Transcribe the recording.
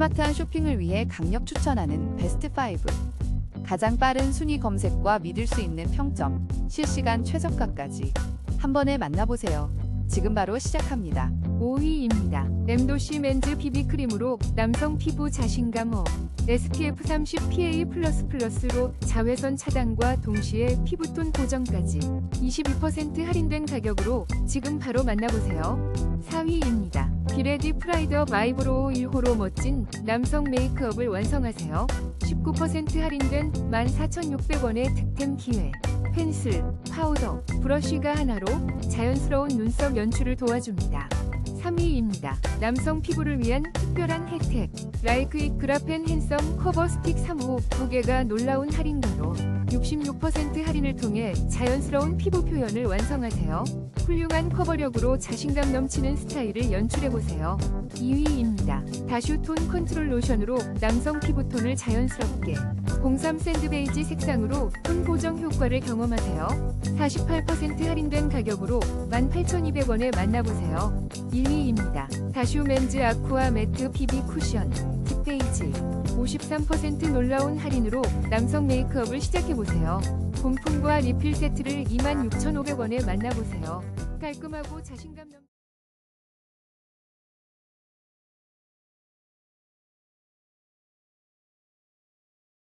스마트한 쇼핑을 위해 강력 추천하는 베스트 5. 가장 빠른 순위 검색과 믿을 수 있는 평점, 실시간 최저가까지 한 번에 만나보세요. 지금 바로 시작합니다. 5위입니다. 엠도시 맨즈 비비크림으로 남성 피부 자신감 업. SPF 30 PA++로 자외선 차단과 동시에 피부톤 보정까지 22% 할인된 가격으로 지금 바로 만나보세요. 4위입니다. 비레디 프라이더 아이브로우 1호로 멋진 남성 메이크업을 완성하세요. 19% 할인된 14,600원의 득템 기회. 펜슬, 파우더, 브러쉬가 하나로 자연스러운 눈썹 연출을 도와줍니다. 3위입니다. 남성 피부를 위한 특별한 혜택. 라이크익 그라펜 핸섬 커버 스틱 3호 무게가 놀라운 할인가로 66% 할인을 통해 자연스러운 피부 표현을 완성하세요. 훌륭한 커버력으로 자신감 넘치는 스타일을 연출해보세요. 2위입니다. 다슈톤 컨트롤 로션으로 남성 피부톤을 자연스럽게 03 샌드베이지 색상으로 톤 보정 효과를 경험하세요. 48% 할인된 가격으로 18,200원에 만나보세요. 1위입니다. 다슈 맨즈 아쿠아 매트 비비 쿠션 딥페이지 53% 놀라운 할인으로 남성 메이크업을 시작해보세요. 본품과 리필 세트를 26,500원에 만나보세요. 깔끔하고 자신감 넘